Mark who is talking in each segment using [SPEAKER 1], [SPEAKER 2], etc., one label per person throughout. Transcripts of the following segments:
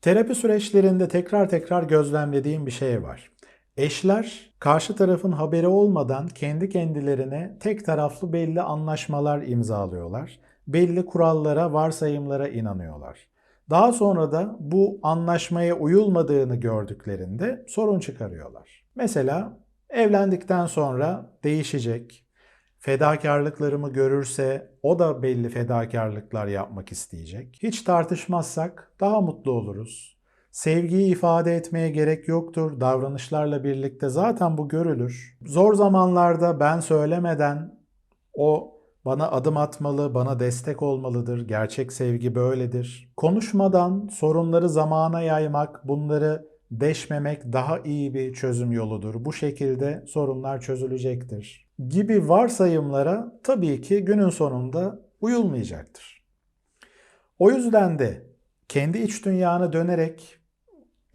[SPEAKER 1] Terapi süreçlerinde tekrar tekrar gözlemlediğim bir şey var. Eşler karşı tarafın haberi olmadan kendi kendilerine tek taraflı belli anlaşmalar imzalıyorlar. Belli kurallara, varsayımlara inanıyorlar. Daha sonra da bu anlaşmaya uyulmadığını gördüklerinde sorun çıkarıyorlar. Mesela evlendikten sonra değişecek, fedakarlıklarımı görürse o da belli fedakarlıklar yapmak isteyecek. Hiç tartışmazsak daha mutlu oluruz. Sevgiyi ifade etmeye gerek yoktur. Davranışlarla birlikte zaten bu görülür. Zor zamanlarda ben söylemeden o bana adım atmalı, bana destek olmalıdır. Gerçek sevgi böyledir. Konuşmadan sorunları zamana yaymak, bunları deşmemek daha iyi bir çözüm yoludur. Bu şekilde sorunlar çözülecektir. Gibi varsayımlara tabii ki günün sonunda uyulmayacaktır. O yüzden de kendi iç dünyanı dönerek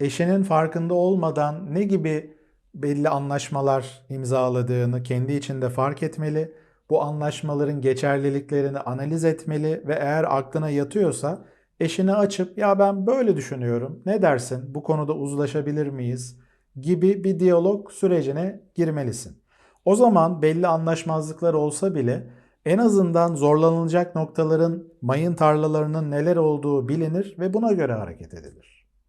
[SPEAKER 1] eşinin farkında olmadan ne gibi belli anlaşmalar imzaladığını kendi içinde fark etmeli. Bu anlaşmaların geçerliliklerini analiz etmeli ve eğer aklına yatıyorsa eşini açıp ya ben böyle düşünüyorum ne dersin bu konuda uzlaşabilir miyiz gibi bir diyalog sürecine girmelisin. O zaman belli anlaşmazlıklar olsa bile en azından zorlanılacak noktaların mayın tarlalarının neler olduğu bilinir ve buna göre hareket edilir.